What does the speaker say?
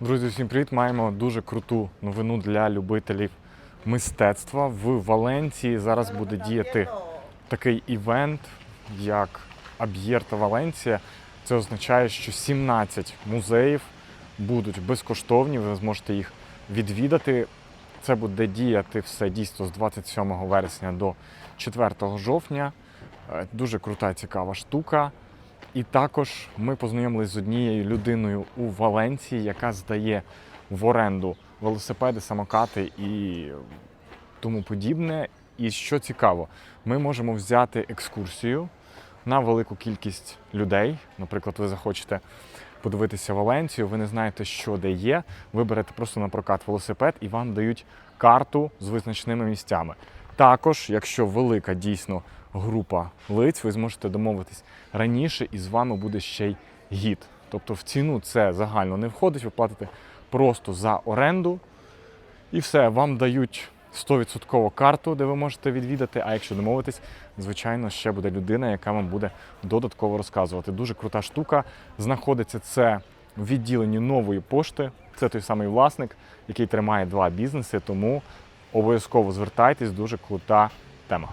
Друзі, всім привіт! Маємо дуже круту новину для любителів мистецтва. В Валенції зараз буде діяти такий івент, як Аб'єрта Валенція. Це означає, що 17 музеїв будуть безкоштовні. Ви зможете їх відвідати. Це буде діяти все дійсно з 27 вересня до 4 жовтня. Е, Дуже крута, цікава штука. І також ми познайомилися з однією людиною у Валенції, яка здає в оренду велосипеди, самокати і тому подібне. І що цікаво, ми можемо взяти екскурсію на велику кількість людей. Наприклад, ви захочете подивитися Валенцію, ви не знаєте, що де є. Ви берете просто на прокат велосипед і вам дають карту з визначеними місцями. Також, якщо велика дійсно група лиць, ви зможете домовитись раніше, і з вами буде ще й гід. Тобто в ціну це загально не входить, ви платите просто за оренду, і все, вам дають 100% карту, де ви можете відвідати. А якщо домовитись, звичайно, ще буде людина, яка вам буде додатково розказувати. Дуже крута штука. Знаходиться це в відділенні нової пошти. Це той самий власник, який тримає два бізнеси, тому обов'язково звертайтесь, дуже крута тема.